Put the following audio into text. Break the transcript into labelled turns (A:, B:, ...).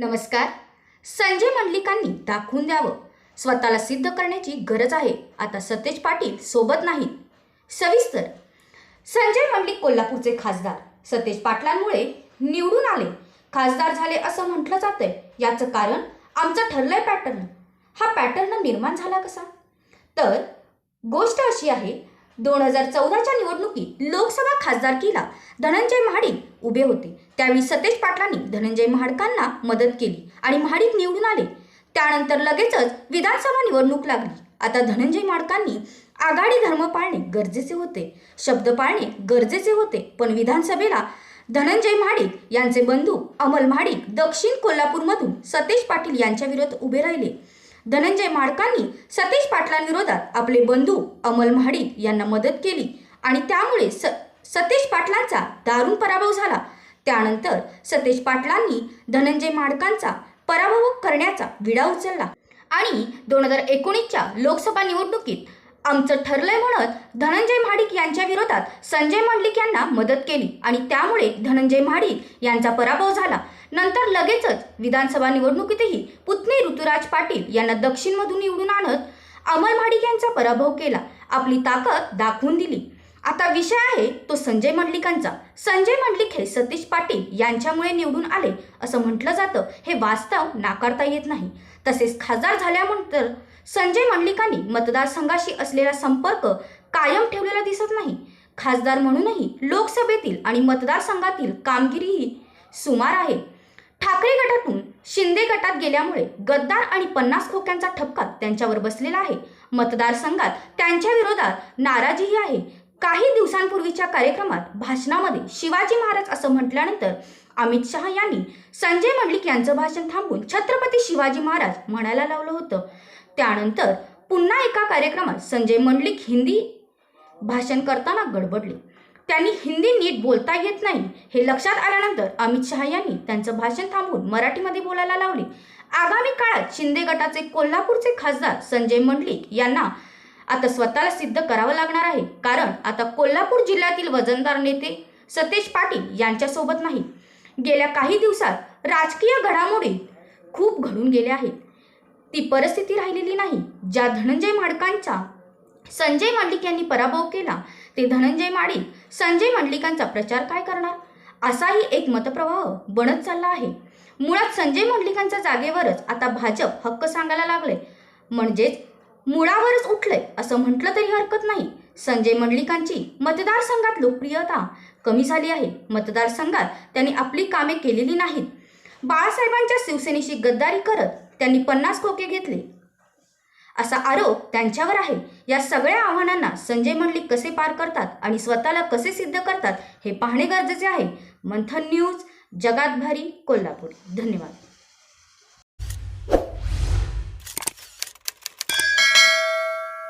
A: नमस्कार. संजय मंडलिकांनी दाखवून द्यावं. स्वतःला सिद्ध करण्याची गरज आहे. आता सतेज पाटील सोबत नाहीत. सविस्तर. संजय मंडलिक कोल्हापूरचे खासदार. सतेज पाटलांमुळे निवडून आले. खासदार झाले असं म्हटलं जातंय. याचं कारण आमचं ठरलंय पॅटर्न. हा पॅटर्न निर्माण झाला कसा? तर गोष्ट अशी आहे दोन हजार चौदाच्या निवडणुकीत लोकसभा खासदारकीला धनंजय महाडिक उभे होते. त्यावेळी सतेज पाटलांनी धनंजय महाडकांना मदत केली आणि महाडिक निवडून आले. त्यानंतर लगेचच विधानसभा निवडणूक लागली. आता धनंजय महाडकांनी आघाडी धर्म पाळणे गरजेचे होते. शब्द पाळणे गरजेचे होते. पण विधानसभेला धनंजय महाडिक यांचे बंधू अमल महाडिक दक्षिण कोल्हापूरमधून सतेज पाटील यांच्या विरोधात उभे राहिले. धनंजय माडकांनी सतीश पाटलांविरोधात आपले बंधू अमल महाडिक यांना मदत केली आणि त्यामुळे स सतीश पाटलांचा दारुण पराभव झाला. त्यानंतर सतीश पाटलांनी धनंजय माडकांचा पराभव करण्याचा विडा उचलला. आणि दोन हजार एकोणीसच्या लोकसभा निवडणुकीत आमचं ठरलंय म्हणत धनंजय महाडिक यांच्या विरोधात संजय मंडलिक यांना मदत केली आणि त्यामुळे धनंजय महाडिक यांचा पराभव झाला. नंतर लगेचच विधानसभा निवडणुकीतही पुतणी ऋतुराज पाटील यांना दक्षिणमधून निवडून आणत अमल महाडिक यांचा पराभव केला. आपली ताकद दाखवून दिली. आता विषय आहे तो संजय मंडलिकांचा. संजय मंडलिक हे सतीश पाटील यांच्यामुळे निवडून आले असं म्हटलं जातं हे वास्तव नाकारता येत नाही. तसेच खासदार झाल्यानंतर संजय मंडलिकांनी मतदारसंघाशी असलेला संपर्क कायम ठेवलेला दिसत नाही. खासदार म्हणूनही लोकसभेतील आणि मतदारसंघातील कामगिरीही सुमार आहे. ठाकरे गटातून शिंदे गटात गेल्यामुळे गद्दार आणि पन्नास खोक्यांचा ठपका त्यांच्यावर बसलेला आहे. मतदारसंघात त्यांच्या विरोधात नाराजीही आहे. काही दिवसांपूर्वीच्या कार्यक्रमात भाषणामध्ये शिवाजी महाराज असं म्हटल्यानंतर अमित शहा यांनी संजय मंडलिक यांचं भाषण थांबून छत्रपती शिवाजी महाराज म्हणायला लावलं होतं. त्यानंतर पुन्हा एका कार्यक्रमात संजय मंडलिक हिंदी भाषण करताना गडबडले. त्यांनी हिंदी नीट बोलता येत नाही. हे लक्षात आल्यानंतर अमित शहा यांनी त्यांचं भाषण थांबवून मराठीमध्ये बोलायला लावले. आगामी काळात शिंदे गटाचे कोल्हापूरचे खासदार संजय मंडलिक यांना आता स्वतःला सिद्ध करावं लागणार आहे. कारण आता कोल्हापूर जिल्ह्यातील वजनदार नेते सतेज पाटील यांच्यासोबत नाही गेल्या काही दिवसात राजकीय घडामोडी खूप घडून गेल्या आहेत. ती परिस्थिती राहिलेली नाही. ज्या धनंजय माडकांचा संजय मंडलिक यांनी पराभव केला ते धनंजय माडिक संजय मंडलिकांचा प्रचार काय करणार? असाही एक मतप्रवाह बनत चालला आहे. मुळात संजय मंडलिकांच्या जागेवरच आता भाजप हक्क सांगायला लागले म्हणजेच मुळावरच उठलंय असं म्हटलं तरी हरकत नाही. संजय मंडलिकांची मतदारसंघात लोकप्रियता कमी झाली आहे. मतदारसंघात त्यांनी आपली कामे केलेली नाहीत. बाळासाहेबांच्या शिवसेनेशी गद्दारी करत त्यांनी पन्नास खोके घेतले. असा आरोप त्यांच्यावर आहे. या सगळ्या आव्हानांना संजय मंडलिक कसे पार करतात आणि स्वतःला कसे सिद्ध करतात हे पाहणे गरजेचे आहे. मंथन न्यूज जगात भारी कोल्हापूर. धन्यवाद.